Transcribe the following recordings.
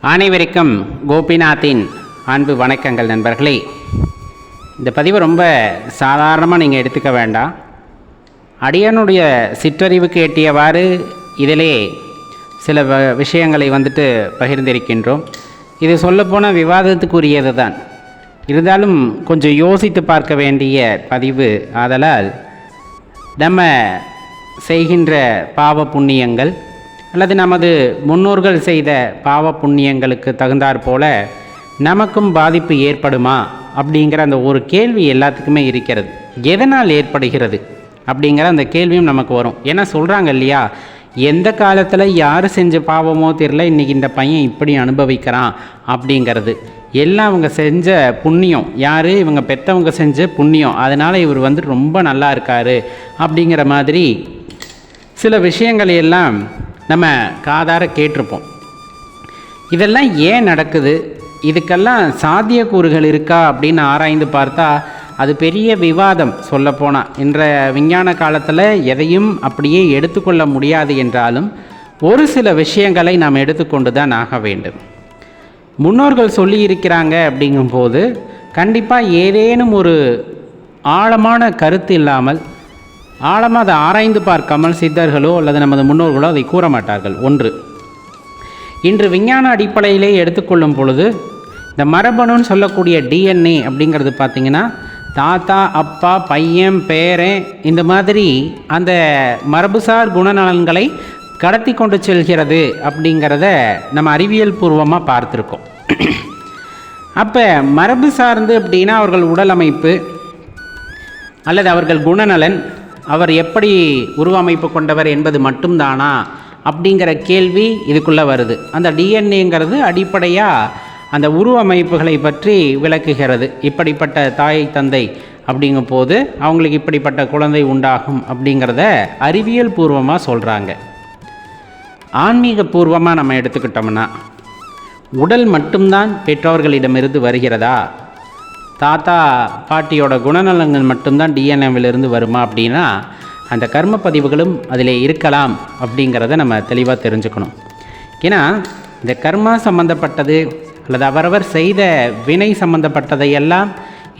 அனைவருக்கும் கோபிநாத்தின் அன்பு வணக்கங்கள் நண்பர்களே. இந்த பதிவு ரொம்ப சாதாரணமாக நீங்கள் எடுத்துக்க வேண்டாம். அடியனுடைய சிற்றறிவுக்கு எட்டியவாறு இதிலே சில வ- விஷயங்களை வந்துட்டு பகிர்ந்திருக்கின்றோம். இது சொல்லப்போன விவாதத்துக்குரியது தான். இருந்தாலும் கொஞ்சம் யோசித்து பார்க்க வேண்டிய பதிவு ஆதலால் நம்ம செய்கின்ற பாவ புண்ணியங்கள் அல்லது நமது முன்னோர்கள் செய்த பாவ புண்ணியங்களுக்கு தகுந்தாற் போல நமக்கும் பாதிப்பு ஏற்படுமா அப்படிங்கிற அந்த ஒரு கேள்வி எல்லாத்துக்குமே இருக்கிறது. எதனால் ஏற்படுகிறது அப்படிங்கிற அந்த கேள்வியும் நமக்கு வரும். ஏன்னா சொல்கிறாங்க இல்லையா எந்த காலத்தில் யார் செஞ்ச பாவமோ தெரியல இன்றைக்கி இந்த பையன் இப்படி அனுபவிக்கிறான் அப்படிங்கிறது. எல்லாம் அவங்க செஞ்ச புண்ணியம். யார்? இவங்க பெற்றவங்க செஞ்ச புண்ணியம். அதனால் இவர் வந்து ரொம்ப நல்லா இருக்காரு அப்படிங்கிற மாதிரி சில விஷயங்களை எல்லாம் நம்ம காதார கேட்டிருப்போம். இதெல்லாம் ஏன் நடக்குது? இதுக்கெல்லாம் சாத்தியக்கூறுகள் இருக்கா? அப்படின்னு ஆராய்ந்து பார்த்தா அது பெரிய விவாதம் சொல்லப்போனால் இன்ற விஞ்ஞான காலத்தில் எதையும் அப்படியே எடுத்துக்கொள்ள முடியாது என்றாலும் ஒரு சில விஷயங்களை நாம் எடுத்துக்கொண்டு தான் ஆக வேண்டும். முன்னோர்கள் சொல்லியிருக்கிறாங்க அப்படிங்கும்போது கண்டிப்பாக ஏதேனும் ஒரு ஆழமான கருத்து இல்லாமல் ஆழமாக அதை ஆராய்ந்து பார்க்காமல் சித்தர்களோ அல்லது நமது முன்னோர்களோ அதை கூற மாட்டார்கள் ஒன்று. இன்று விஞ்ஞான அடிப்படையிலே எடுத்துக்கொள்ளும் பொழுது இந்த மரபணுன்னு சொல்லக்கூடிய டிஎன்ஏ அப்படிங்கிறது பார்த்திங்கன்னா தாத்தா அப்பா பையன் பேரன் இந்த மாதிரி அந்த மரபுசார் குணநலன்களை கடத்தி கொண்டு செல்கிறது அப்படிங்கிறத நம்ம அறிவியல் பூர்வமாக பார்த்துருக்கோம். அப்போ மரபு சார்ந்து அப்படின்னா அவர்கள் உடல் அமைப்பு அல்லது அவர்கள் குணநலன் அவர் எப்படி உருவமைப்பு கொண்டவர் என்பது மட்டும்தானா? அப்படிங்கிற கேள்வி இதுக்குள்ளே வருது. அந்த டிஎன்ஏங்கிறது அடிப்படையாக அந்த உருவமைப்புகளை பற்றி விளக்குகிறது. இப்படிப்பட்ட தாய் தந்தை அப்படிங்கும் போது அவங்களுக்கு இப்படிப்பட்ட குழந்தை உண்டாகும் அப்படிங்கிறத அறிவியல் பூர்வமாக சொல்கிறாங்க ஆன்மீக பூர்வமாக நம்ம எடுத்துக்கிட்டோம்னா உடல் மட்டும்தான் பெற்றோர்களிடமிருந்து வருகிறதா? தாத்தா பாட்டியோட குணநலங்கள் மட்டும்தான் டிஎன்ஏவிலிருந்து வருமா அப்படின்னா அந்த கர்ம பதிவுகளும் அதில் இருக்கலாம் அப்படிங்கிறத நம்ம தெளிவாக தெரிஞ்சுக்கணும். ஏன்னா இந்த கர்மா சம்பந்தப்பட்டது அல்லது அவரவர் செய்த வினை சம்பந்தப்பட்டதையெல்லாம்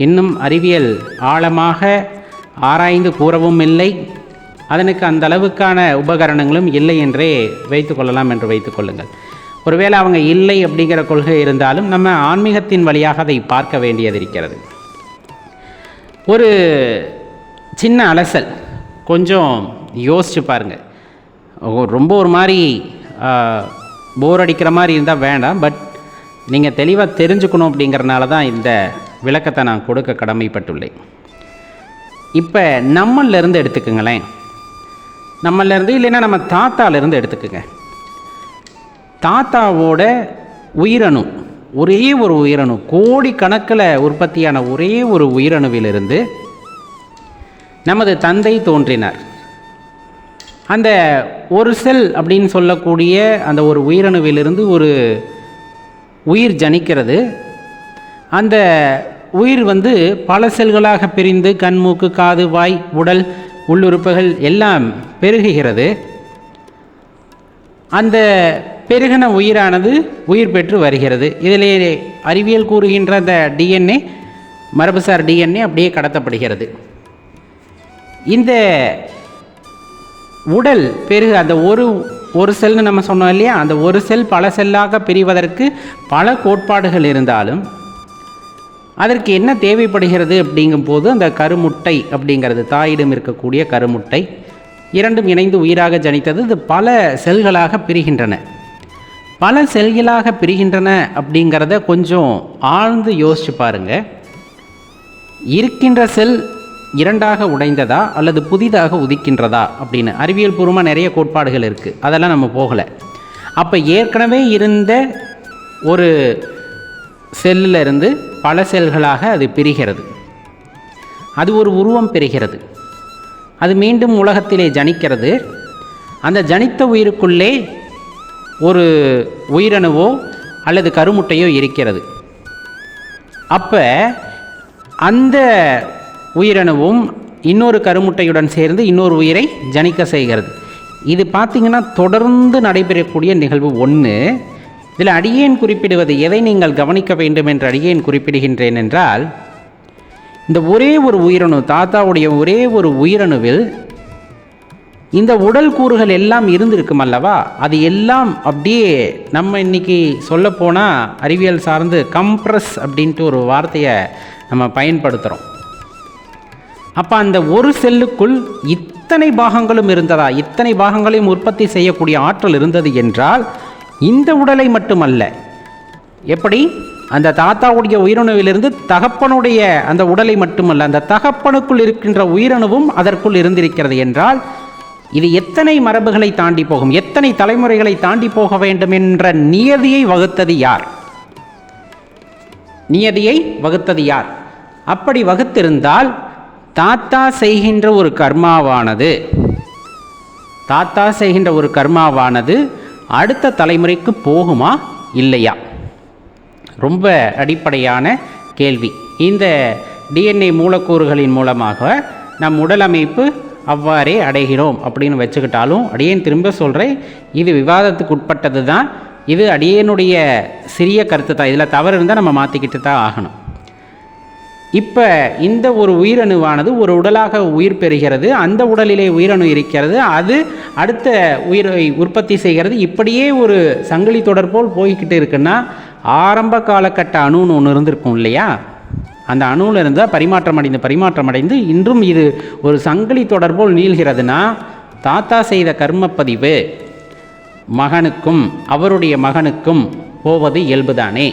இன்னும் அறிவியல் ஆழமாக ஆராய்ந்து கூறவும் இல்லை. அதனுக்கு அந்த அளவுக்கான உபகரணங்களும் இல்லை என்றே வைத்துக்கொள்ளலாம் என்று வைத்துக்கொள்ளுங்கள் ஒருவேளை அவங்க இல்லை அப்படிங்கிற கொள்கை இருந்தாலும் நம்ம ஆன்மீகத்தின் வழியாக அதை பார்க்க வேண்டியது இருக்கிறது. ஒரு சின்ன அலசல் கொஞ்சம் யோசிச்சு பாருங்கள் ரொம்ப ஒரு மாதிரி போர் அடிக்கிற மாதிரி இருந்தால் வேண்டாம் பட் நீங்கள் தெளிவாக தெரிஞ்சுக்கணும் அப்படிங்கிறனால தான் இந்த விளக்கத்தை நான் கொடுக்க கடமைப்பட்டுள்ளேன். இப்போ நம்மளிருந்து எடுத்துக்கோங்களேன். நம்மளிருந்து இல்லைன்னா நம்ம தாத்தாலேருந்து எடுத்துக்கோங்க. தாத்தாவோட உயிரணு ஒரே ஒரு உயிரணு கோடிக்கணக்கில் உற்பத்தியான ஒரே ஒரு உயிரணுவிலிருந்து நமது தந்தை தோன்றினார். அந்த ஒரு செல் அப்படின்னு சொல்லக்கூடிய அந்த ஒரு உயிரணுவிலிருந்து ஒரு உயிர் ஜனிக்கிறது. அந்த உயிர் வந்து பல செல்களாக பிரிந்து கண் மூக்கு காது வாய் உடல் உள்ளுறுப்புகள் எல்லாம் பெருகுகிறது. அந்த பெருகின உயிரானது உயிர் பெற்று வருகிறது. இதிலே அறிவியல் கூறுகின்ற அந்த டிஎன்ஏ மரபுசார் டிஎன்ஏ அப்படியே கடத்தப்படுகிறது. இந்த உடல் பெருகு அந்த ஒரு ஒரு செல்னு நம்ம சொன்னோம் இல்லையா? அந்த ஒரு செல் பல செல்லாக பிரிவதற்கு பல கோட்பாடுகள் இருந்தாலும் அதற்கு என்ன தேவைப்படுகிறது அப்படிங்கும்போது அந்த கருமுட்டை அப்படிங்கிறது தாயிடம் இருக்கக்கூடிய கருமுட்டை இரண்டும் இணைந்து உயிராக ஜனித்தது. இது பல செல்களாக பிரிகின்றன. பல செல்களாக பிரிகின்றன அப்படிங்கிறத கொஞ்சம் ஆழ்ந்து யோசிச்சு பாருங்க. இருக்கின்ற செல் இரண்டாக உடைந்ததா அல்லது புதிதாக உதிக்கின்றதா அப்படின்னு அறிவியல் பூர்வமாக நிறைய கோட்பாடுகள் இருக்குது அதெல்லாம் நம்ம போகலை. அப்போ ஏற்கனவே இருந்த ஒரு செல்லில் இருந்து பல செல்களாக அது பிரிகிறது. அது ஒரு உருவம் பெறுகிறது அது மீண்டும் உலகத்திலே ஜனிக்கிறது. அந்த ஜனித்த உயிருக்குள்ளே ஒரு உயிரணுவோ அல்லது கருமுட்டையோ இருக்கிறது. அப்போ அந்த உயிரணுவும் இன்னொரு கருமுட்டையுடன் சேர்ந்து இன்னொரு உயிரை ஜனிக்க செய்கிறது. இது பார்த்திங்கன்னா தொடர்ந்து நடைபெறக்கூடிய நிகழ்வு ஒன்று இதில் அடியேன் குறிப்பிடுவது எதை நீங்கள் கவனிக்க வேண்டும் என்று அடியேன் குறிப்பிடுகின்றேன் என்றால் இந்த ஒரே ஒரு உயிரணு தாத்தாவுடைய ஒரே ஒரு உயிரணுவில் இந்த உடல் கூறுகள் எல்லாம் இருந்திருக்கும் அல்லவா? அது எல்லாம் அப்படியே நம்ம இன்னைக்கு சொல்லப்போனால் அறிவியல் சார்ந்து கம்ப்ரஸ் அப்படின்ட்டு ஒரு வார்த்தையை நம்ம பயன்படுத்துகிறோம் அப்போ அந்த ஒரு செல்லுக்குள் இத்தனை பாகங்களும் இருந்ததா? இத்தனை பாகங்களையும் உற்பத்தி செய்யக்கூடிய ஆற்றல் இருந்தது என்றால் இந்த உடலை மட்டுமல்ல. எப்படி? அந்த தாத்தாவுடைய உயிரணுவிலிருந்து தகப்பனுடைய அந்த உடலை மட்டுமல்ல அந்த தகப்பனுக்குள் இருக்கின்ற உயிரணுவும் அதற்குள் இருந்திருக்கிறது என்றால் இது எத்தனை மரபுகளை தாண்டி போகும்? எத்தனை தலைமுறைகளை தாண்டி போக வேண்டும் என்ற நியதியை வகுத்தது யார்? நியதியை வகுத்தது யார்? அப்படி வகுத்திருந்தால் தாத்தா செய்கின்ற ஒரு கர்மாவானது தாத்தா செய்கின்ற ஒரு கர்மாவானது அடுத்த தலைமுறைக்கு போகுமா இல்லையா? ரொம்ப அடிப்படையான கேள்வி. இந்த டிஎன்ஏ மூலக்கூறுகளின் மூலமாக நம் உடலமைப்பு அவ்வாறே அடைகிறோம் அப்படின்னு வச்சுக்கிட்டாலும் அடியேன் திரும்ப சொல்கிறேன் இது விவாதத்துக்கு உட்பட்டது தான். இது அடியேனுடைய சிறிய கருத்து தான். இதில் தவறு இருந்தால் நம்ம மாற்றிக்கிட்டு தான் ஆகணும். இப்போ இந்த ஒரு உயிரணுவானது ஒரு உடலாக உயிர் பெறுகிறது அந்த உடலிலே உயிரணு இருக்கிறது அது அடுத்த உயிரை உற்பத்தி செய்கிறது. இப்படியே ஒரு சங்கிலி தொடர் போல் போய்கிட்டு இருக்குன்னா ஆரம்ப காலகட்ட அணுன்னு ஒன்று இருந்திருக்கும் இல்லையா? அந்த அணுவில் இருந்தால் பரிமாற்றம் அடைந்து பரிமாற்றம் அடைந்து இன்றும் இது ஒரு சங்கிலி தொடர் போல் நீள்கிறதுனா தாத்தா செய்த கர்மப்பதிவு மகனுக்கும் அவருடைய மகனுக்கும் போவது இயல்புதானே?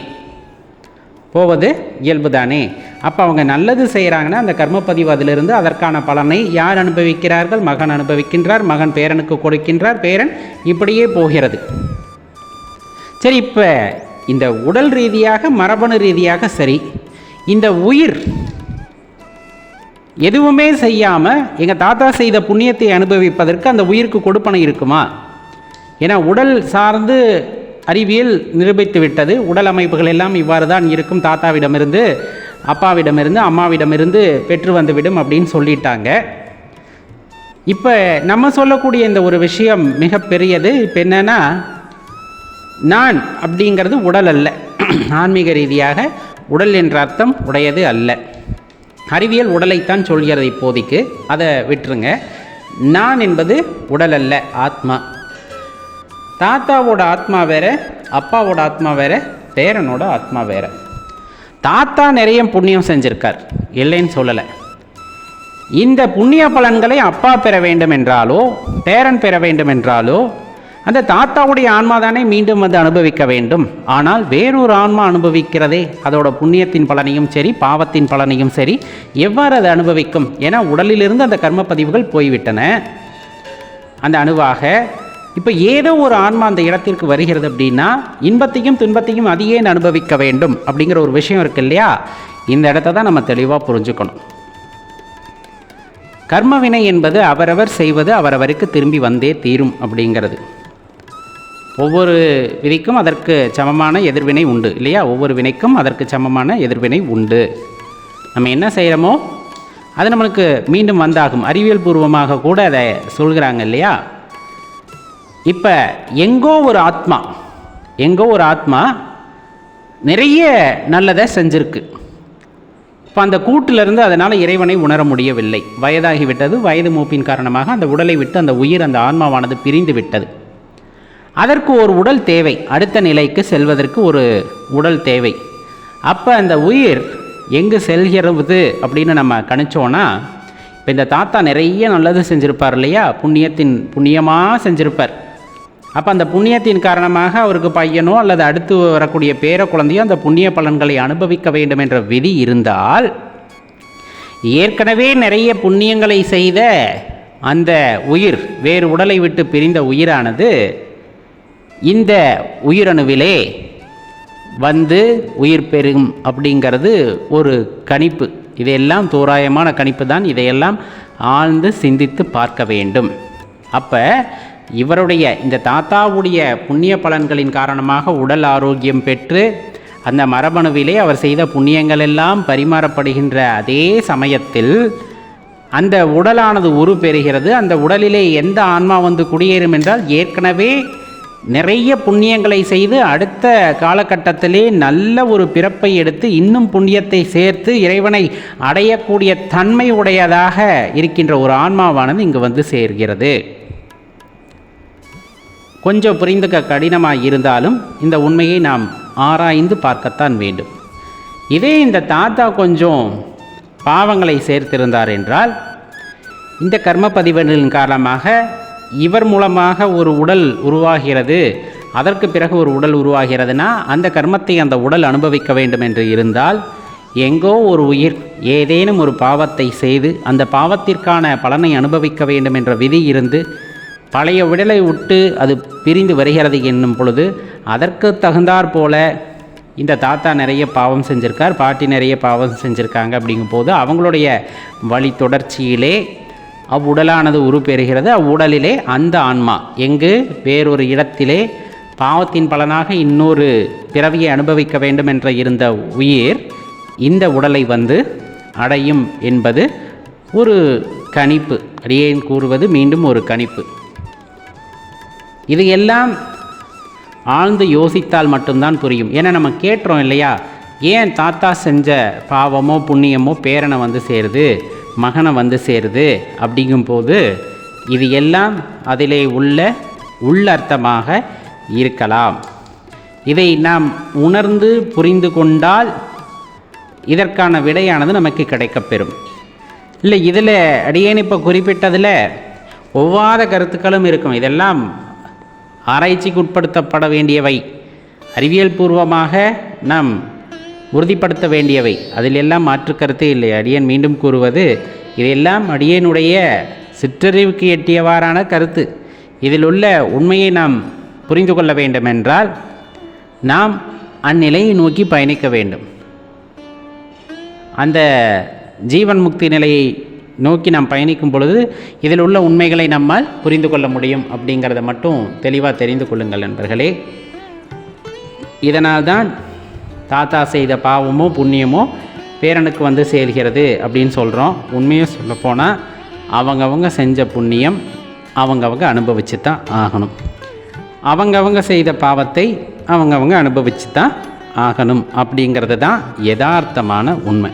போவது இயல்புதானே? அப்போ அவங்க நல்லது செய்கிறாங்கன்னா அந்த கர்மப்பதிவு அதிலிருந்து அதற்கான பலனை யார் அனுபவிக்கிறார்கள்? மகன் அனுபவிக்கின்றார் மகன் பேரனுக்கு கொடுக்கின்றார் பேரன் இப்படியே போகிறது. சரி இப்போ இந்த உடல் ரீதியாக மரபணு ரீதியாக சரி. இந்த உயிர் எதுவுமே செய்யாமல் எங்கள் தாத்தா செய்த புண்ணியத்தை அனுபவிப்பதற்கு அந்த உயிருக்கு கொடுப்பனை இருக்குமா? ஏன்னா உடல் சார்ந்து அறிவியல் நிரூபித்து விட்டது. உடல் அமைப்புகள் எல்லாம் இவ்வாறு தான் இருக்கும். தாத்தாவிடமிருந்து அப்பாவிடமிருந்து அம்மாவிடமிருந்து பெற்று வந்துவிடும் அப்படின்னு சொல்லிட்டாங்க. இப்போ நம்ம சொல்லக்கூடிய இந்த ஒரு விஷயம் மிகப்பெரியது. இப்போ என்னென்னா நான் அப்படிங்கிறது உடல் அல்ல. ஆன்மீக ரீதியாக உடல் என்ற அர்த்தம் உடையது அல்ல. அறிவியல் உடலைத்தான் சொல்கிறது இப்போதைக்கு. அதை விட்டுருங்க. நான் என்பது உடல் அல்ல ஆத்மா. தாத்தாவோட ஆத்மா வேற அப்பாவோட ஆத்மா வேற பேரனோட ஆத்மா வேற. தாத்தா நிறைய புண்ணியம் செஞ்சிருக்கார். இல்லைன்னு சொல்லலை. இந்த புண்ணிய பலன்களை அப்பா பெற வேண்டும் என்றாலோ பேரன் பெற வேண்டும் என்றாலோ அந்த தாத்தாவுடைய ஆன்மா தானே மீண்டும் வந்து அனுபவிக்க வேண்டும். ஆனால் வேறொரு ஆன்மா அனுபவிக்கிறதே அதோட புண்ணியத்தின் பலனையும் சரி பாவத்தின் பலனையும் சரி எவ்வாறு அதை அனுபவிக்கும் ஏன்னா உடலிலிருந்து அந்த கர்ம பதிவுகள் போய்விட்டன. அந்த அணுவாக இப்போ ஏதோ ஒரு ஆன்மா அந்த இடத்திற்கு வருகிறது அப்படின்னா இன்பத்தையும் துன்பத்தையும் அது ஏன் அனுபவிக்க வேண்டும் அப்படிங்கிற ஒரு விஷயம் இருக்கு இல்லையா? இந்த இடத்த தான் நம்ம தெளிவாக புரிஞ்சுக்கணும். கர்மவினை என்பது அவரவர் செய்வது அவரவருக்கு திரும்பி வந்தே தீரும் அப்படிங்கிறது. ஒவ்வொரு விதிக்கும் அதற்கு சமமான எதிர்வினை உண்டு இல்லையா? ஒவ்வொரு வினைக்கும் அதற்கு சமமான எதிர்வினை உண்டு. நம்ம என்ன செய்கிறோமோ அது நம்மளுக்கு மீண்டும் வந்தாகும். அறிவியல் பூர்வமாக கூட அதை சொல்கிறாங்க இல்லையா? இப்போ எங்கோ ஒரு ஆத்மா எங்கோ ஒரு ஆத்மா நிறைய நல்லதை செஞ்சிருக்கு. இப்போ அந்த கூட்டிலிருந்து அதனால் இறைவனை உணர முடியவில்லை. வயதாகிவிட்டது வயது மூப்பின் காரணமாக அந்த உடலை விட்டு அந்த உயிர் அந்த ஆன்மாவானது பிரிந்து விட்டது. அதற்கு ஒரு உடல் தேவை. அடுத்த நிலைக்கு செல்வதற்கு ஒரு உடல் தேவை. அப்போ அந்த உயிர் எங்கு செல்கிறது அப்படின்னு நம்ம கணிச்சோன்னா இப்போ இந்த தாத்தா நிறைய நல்லது செஞ்சுருப்பார் இல்லையா? புண்ணியத்தின் புண்ணியமாக செஞ்சுருப்பார். அப்போ அந்த புண்ணியத்தின் காரணமாக அவருக்கு பையனோ அல்லது அடுத்து வரக்கூடிய பேர குழந்தையோ அந்த புண்ணிய பலன்களை அனுபவிக்க வேண்டும் என்ற விதி இருந்தால் ஏற்கனவே நிறைய புண்ணியங்களை செய்த அந்த உயிர் வேறு உடலை விட்டு பிரிந்த உயிரானது இந்த உயிரணுவிலே வந்து உயிர் பெறும் அப்படிங்கிறது ஒரு கணிப்பு. இதையெல்லாம் தோராயமான கணிப்பு தான். இதையெல்லாம் ஆழ்ந்து சிந்தித்து பார்க்க வேண்டும். அப்போ இவருடைய இந்த தாத்தாவுடைய புண்ணிய பலன்களின் காரணமாக உடல் ஆரோக்கியம் பெற்று அந்த மரபணுவிலே அவர் செய்த புண்ணியங்கள் எல்லாம் பரிமாறப்படுகின்ற அதே சமயத்தில் அந்த உடலானது உரு பெறுகிறது அந்த உடலிலே எந்த ஆன்மா வந்து குடியேறும் என்றால் ஏற்கனவே நிறைய புண்ணியங்களை செய்து அடுத்த காலகட்டத்திலே நல்ல ஒரு பிறப்பை எடுத்து இன்னும் புண்ணியத்தை சேர்த்து இறைவனை அடையக்கூடிய தன்மை உடையதாக இருக்கின்ற ஒரு ஆன்மாவானது இங்கு வந்து சேர்கிறது. கொஞ்சம் புரிந்துக்க கடினமாக இருந்தாலும் இந்த உண்மையை நாம் ஆராய்ந்து பார்க்கத்தான் வேண்டும். இதே இந்த தாத்தா கொஞ்சம் பாவங்களை சேர்த்திருந்தார் என்றால் இந்த கர்ம பதிவுகளின் காரணமாக இவர் மூலமாக ஒரு உடல் உருவாகிறது. அதற்கு பிறகு ஒரு உடல் உருவாகிறதுனா அந்த கர்மத்தை அந்த உடல் அனுபவிக்க வேண்டும் என்று இருந்தால் எங்கோ ஒரு உயிர் ஏதேனும் ஒரு பாவத்தை செய்து அந்த பாவத்திற்கான பலனை அனுபவிக்க வேண்டும் என்ற விதி இருந்து பழைய உடலை விட்டு அது பிரிந்து வருகிறது என்னும் பொழுது அதற்கு தகுந்தாற் போல இந்த தாத்தா நிறைய பாவம் செஞ்சுருக்கார் பாட்டி நிறைய பாவம் செஞ்சுருக்காங்க அப்படிங்கும்போது அவங்களுடைய வழி தொடர்ச்சியிலே அவ்வுடலானது உருப்பெறுகிறது. அவ்வுடலிலே அந்த ஆன்மா. எங்கு? வேறொரு இடத்திலே. பாவத்தின் பலனாக இன்னொரு பிறவியை அனுபவிக்க வேண்டும் என்ற இருந்த உயிர் இந்த உடலை வந்து அடையும் என்பது ஒரு கணிப்பு. அடியேன் கூறுவது மீண்டும் ஒரு கணிப்பு. இது எல்லாம் ஆழ்ந்து யோசித்தால் மட்டும்தான் புரியும். ஏன்னா நம்ம கேட்டுறோம் இல்லையா? ஏன் தாத்தா செஞ்ச பாவமோ புண்ணியமோ பேரனை வந்து சேருது? மகனை வந்து சேருது அப்படிங்கும்போது இது எல்லாம் அதிலே உள்ள உள்ளர்த்தமாக இருக்கலாம். இதை நாம் உணர்ந்து புரிந்து கொண்டால் இதற்கான விடையானது நமக்கு கிடைக்கப்பெறும். இல்லை இதில் அடியேன் இப்போ குறிப்பிட்டதில் ஒவ்வாத கருத்துக்களும் இருக்கும். இதெல்லாம் ஆராய்ச்சிக்கு உட்படுத்தப்பட வேண்டியவை. அறிவியல் பூர்வமாக நாம் உறுதிப்படுத்த வேண்டியவை. அதில் எல்லாம் மாற்று கருத்தே இல்லை. அடியன் மீண்டும் கூறுவது இதெல்லாம் அடியனுடைய சிற்றறிவுக்கு எட்டியவாறான கருத்து. இதில் உள்ள உண்மையை நாம் புரிந்து கொள்ள வேண்டுமென்றால் நாம் அந்நிலையை நோக்கி பயணிக்க வேண்டும். அந்த ஜீவன் முக்தி நிலையை நோக்கி நாம் பயணிக்கும் பொழுது இதில் உள்ள உண்மைகளை நம்மால் புரிந்து கொள்ள முடியும் அப்படிங்கிறத மட்டும் தெளிவாக தெரிந்து கொள்ளுங்கள் நண்பர்களே. இதனால்தான் தாத்தா செய்த பாவமோ புண்ணியமோ பேரனுக்கு வந்து சேர்கிறது அப்படின்னு சொல்கிறோம் உண்மையை சொல்லப்போனால் அவங்கவங்க செஞ்ச புண்ணியம் அவங்கவங்க அனுபவிச்சு தான் ஆகணும். அவங்கவங்க செய்த பாவத்தை அவங்கவங்க அனுபவிச்சு தான் ஆகணும் அப்படிங்கிறது தான் யதார்த்தமான உண்மை.